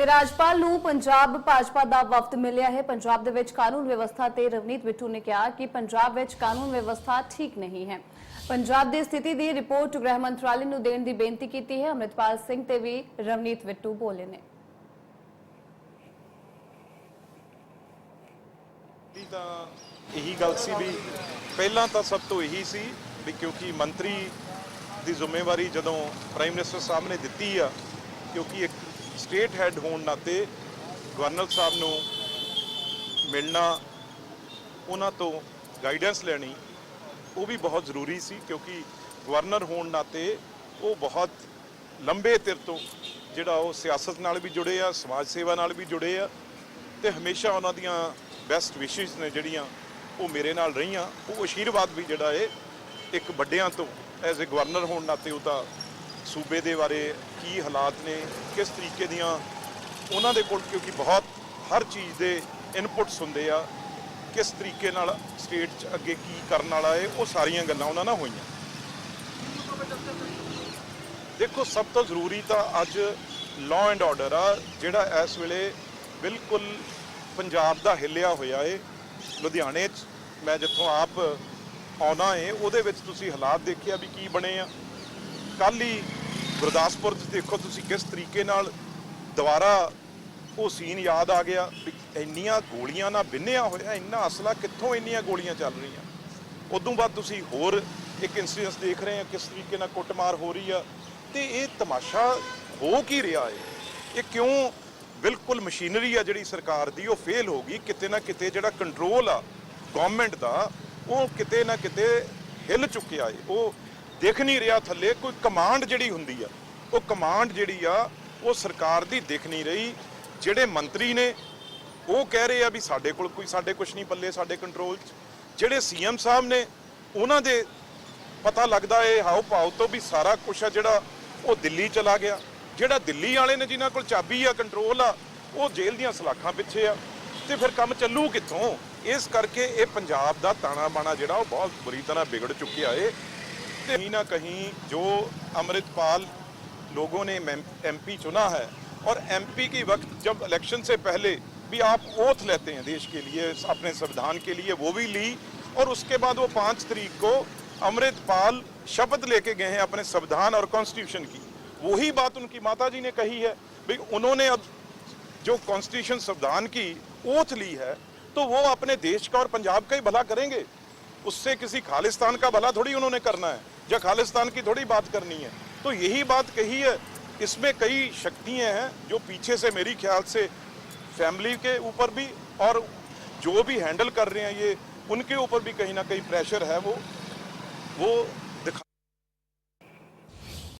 ਤੇ ਰਾਜਪਾਲ ਨੂੰ ਪੰਜਾਬ ਭਾਜਪਾ ਦਾ ਵਫਦ ਮਿਲਿਆ ਹੈ। ਪੰਜਾਬ ਦੇ ਵਿੱਚ ਕਾਨੂੰਨ ਵਿਵਸਥਾ ਤੇ ਰਵਨੀਤ ਬਿੱਟੂ ਨੇ ਕਿਹਾ ਕਿ ਪੰਜਾਬ ਵਿੱਚ ਕਾਨੂੰਨ ਵਿਵਸਥਾ ਠੀਕ ਨਹੀਂ ਹੈ। ਪੰਜਾਬ ਦੀ ਸਥਿਤੀ ਦੀ ਰਿਪੋਰਟ ਗ੍ਰਹਿ ਮੰਤਰਾਲੇ ਨੂੰ ਦੇਣ ਦੀ ਬੇਨਤੀ ਕੀਤੀ ਹੈ। ਅਮਰਿਤਪਾਲ ਸਿੰਘ ਤੇ ਵੀ ਰਵਨੀਤ ਬਿੱਟੂ ਬੋਲੇ ਨੇ। ਦੀ ਤਾਂ ਇਹੀ ਗੱਲ ਸੀ ਵੀ ਪਹਿਲਾਂ ਤਾਂ ਸਭ ਤੋਂ ਇਹੀ ਸੀ ਵੀ ਕਿਉਂਕਿ ਮੰਤਰੀ ਦੀ ਜ਼ਿੰਮੇਵਾਰੀ ਜਦੋਂ ਪ੍ਰਾਈਮ ਮਿਨਿਸਟਰ ਸਾਹਿਬ ਨੇ ਦਿੱਤੀ ਆ, ਕਿਉਂਕਿ ਇੱਕ ਸਟੇਟ ਹੈੱਡ ਹੋਣ ਨਾਤੇ ਗਵਰਨਰ ਸਾਹਿਬ ਨੂੰ ਮਿਲਣਾ, ਉਹਨਾਂ ਤੋਂ ਗਾਈਡੈਂਸ ਲੈਣੀ, ਉਹ ਵੀ ਬਹੁਤ ਜ਼ਰੂਰੀ ਸੀ ਕਿਉਂਕਿ ਗਵਰਨਰ ਹੋਣ ਨਾਤੇ ਉਹ ਬਹੁਤ ਲੰਬੇ ਤਿਰ ਤੋਂ ਜਿਹੜਾ ਉਹ ਸਿਆਸਤ ਨਾਲ ਵੀ ਜੁੜੇ ਆ, ਸਮਾਜ ਸੇਵਾ ਨਾਲ ਵੀ ਜੁੜੇ ਆ ਤੇ ਹਮੇਸ਼ਾ ਉਹਨਾਂ ਦੀਆਂ ਬੈਸਟ ਵਿਸ਼ੇਸ ਨੇ ਜਿਹੜੀਆਂ ਉਹ ਮੇਰੇ ਨਾਲ ਰਹੀਆਂ। ਉਹ ਆਸ਼ੀਰਵਾਦ ਵੀ ਜਿਹੜਾ ਏ ਇੱਕ ਵੱਡਿਆਂ ਤੋਂ ਐਜ਼ ਅ ਗਵਰਨਰ ਹੋਣ ਨਾਤੇ ਉਹਦਾ ਸੂਬੇ ਦੇ ਬਾਰੇ ਕੀ ਹਾਲਾਤ ਨੇ, ਕਿਸ ਤਰੀਕੇ ਦੀਆਂ ਉਹਨਾਂ ਦੇ ਕੋਲ, ਕਿਉਂਕਿ ਬਹੁਤ ਹਰ ਚੀਜ਼ ਦੇ ਇਨਪੁਟਸ ਹੁੰਦੇ ਆ, ਕਿਸ ਤਰੀਕੇ ਨਾਲ ਸਟੇਟ 'ਚ ਅੱਗੇ ਕੀ ਕਰਨ ਵਾਲਾ ਏ ਉਹ ਸਾਰੀਆਂ ਗੱਲਾਂ ਉਹਨਾਂ ਨਾਲ ਹੋਈਆਂ। ਦੇਖੋ, ਸਭ ਤੋਂ ਜ਼ਰੂਰੀ ਤਾਂ ਅੱਜ ਲਾਅ ਐਂਡ ਆਰਡਰ ਆ, ਜਿਹੜਾ ਇਸ ਵੇਲੇ ਬਿਲਕੁਲ ਪੰਜਾਬ ਦਾ ਹਿੱਲਿਆ ਹੋਇਆ ਏ, ਲੁਧਿਆਣੇ 'ਚ। ਮੈਂ ਜਿੱਥੋਂ ਆਪ ਆਉਣਾ ਏ, ਉਹਦੇ ਵਿੱਚ ਤੁਸੀਂ ਹਾਲਾਤ ਦੇਖਿਆ ਵੀ ਕੀ ਬਣੇ ਆ। ਕੱਲ ਹੀ ਗੁਰਦਾਸਪੁਰ 'ਚ ਦੇਖੋ ਤੁਸੀਂ ਕਿਸ ਤਰੀਕੇ ਨਾਲ ਦੁਬਾਰਾ ਉਹ ਸੀਨ ਯਾਦ ਆ ਗਿਆ ਵੀ ਇੰਨੀਆਂ ਗੋਲੀਆਂ ਨਾਲ ਬਿੰਨਿਆ ਹੋਇਆ, ਇੰਨਾ ਅਸਲਾ ਕਿੱਥੋਂ ਇੰਨੀਆਂ ਗੋਲੀਆਂ ਚੱਲ ਰਹੀਆਂ? ਉਦੋਂ ਬਾਅਦ ਤੁਸੀਂ ਹੋਰ ਇੱਕ ਇਨਸੀਡੈਂਸ ਦੇਖ ਰਹੇ ਆ, ਕਿਸ ਤਰੀਕੇ ਨਾਲ ਕੁੱਟਮਾਰ ਹੋ ਰਹੀ ਆ। ਤੇ ਇਹ ਤਮਾਸ਼ਾ ਹੋ ਕੀ ਰਿਹਾ ਹੈ ਇਹ ਕਿਉਂ ਬਿਲਕੁਲ ਮਸ਼ੀਨਰੀ ਆ ਜਿਹੜੀ ਸਰਕਾਰ ਦੀ, ਉਹ ਫੇਲ ਹੋ ਗਈ। ਕਿਤੇ ਨਾ ਕਿਤੇ ਜਿਹੜਾ ਕੰਟਰੋਲ ਆ ਗਵਰਨਮੈਂਟ ਦਾ, ਉਹ ਕਿਤੇ ਨਾ ਕਿਤੇ ਹਿੱਲ ਚੁੱਕਿਆ ਏ। ਉਹ ਦਿਖ ਨਹੀਂ ਰਿਹਾ ਥੱਲੇ, ਕੋਈ ਕਮਾਂਡ ਜਿਹੜੀ ਹੁੰਦੀ ਆ, ਉਹ ਕਮਾਂਡ ਜਿਹੜੀ ਆ, ਉਹ ਸਰਕਾਰ ਦੀ ਦਿਖ ਨਹੀਂ ਰਹੀ। ਜਿਹੜੇ ਮੰਤਰੀ ਨੇ, ਉਹ ਕਹਿ ਰਹੇ ਆ ਵੀ ਸਾਡੇ ਕੋਲ ਕੋਈ, ਸਾਡੇ ਕੁਝ ਨਹੀਂ ਪੱਲੇ, ਸਾਡੇ ਕੰਟਰੋਲ 'ਚ। ਜਿਹੜੇ ਸੀਐਮ ਸਾਹਿਬ ਨੇ, ਉਹਨਾਂ ਦੇ ਪਤਾ ਲੱਗਦਾ ਇਹ ਹਾਉ ਭਾਉ ਤੋਂ ਵੀ ਸਾਰਾ ਕੁਝ ਆ ਜਿਹੜਾ, ਉਹ ਦਿੱਲੀ ਚਲਾ ਗਿਆ। ਜਿਹੜਾ ਦਿੱਲੀ ਵਾਲੇ ਨੇ, ਜਿਨ੍ਹਾਂ ਕੋਲ ਚਾਬੀ ਆ ਕੰਟਰੋਲ ਆ, ਉਹ ਜੇਲ੍ਹ ਦੀਆਂ ਸਲਾਖਾਂ ਪਿੱਛੇ ਆ। ਤੇ ਫਿਰ ਕੰਮ ਚੱਲੂ ਕਿੱਥੋਂ? ਇਸ ਕਰਕੇ ਇਹ ਪੰਜਾਬ ਦਾ ਤਾਣਾ ਬਾਣਾ ਜਿਹੜਾ, ਉਹ ਬਹੁਤ ਬੁਰੀ ਤਰ੍ਹਾਂ ਵਿਗੜ ਚੁੱਕਿਆ ਏ। ਤੇ ਕहीं ना कहीं जो अमृतपाल लोगों ने एमपी चुना है, और एमपी की वक्त जब इलेक्शन से पहले भी आप ओथ लेते हैं देश के लिए, अपने संविधान के लिए, वो भी ली, और उसके बाद वो पाँच तारीख को अमृतपाल शपथ लेके गए हैं अपने संविधान और कॉन्स्टिट्यूशन की। वही बात उनकी माता जी ने कही है, भाई उन्होंने अब जो कॉन्स्टिट्यूशन संविधान की ओथ ली है तो वो अपने देश का और पंजाब का ही भला करेंगे। उससे किसी खालिस्तान का भला थोड़ी उन्होंने करना है। या खालिस्तान की थोड़ी बात करनी है। तो यही बात कही है, इसमें कई शक्तियाँ हैं जो पीछे से मेरी ख्याल से फैमिली के ऊपर भी और जो भी हैंडल कर रहे हैं ये, उनके ऊपर भी कहीं ना कहीं प्रेशर है वो। वो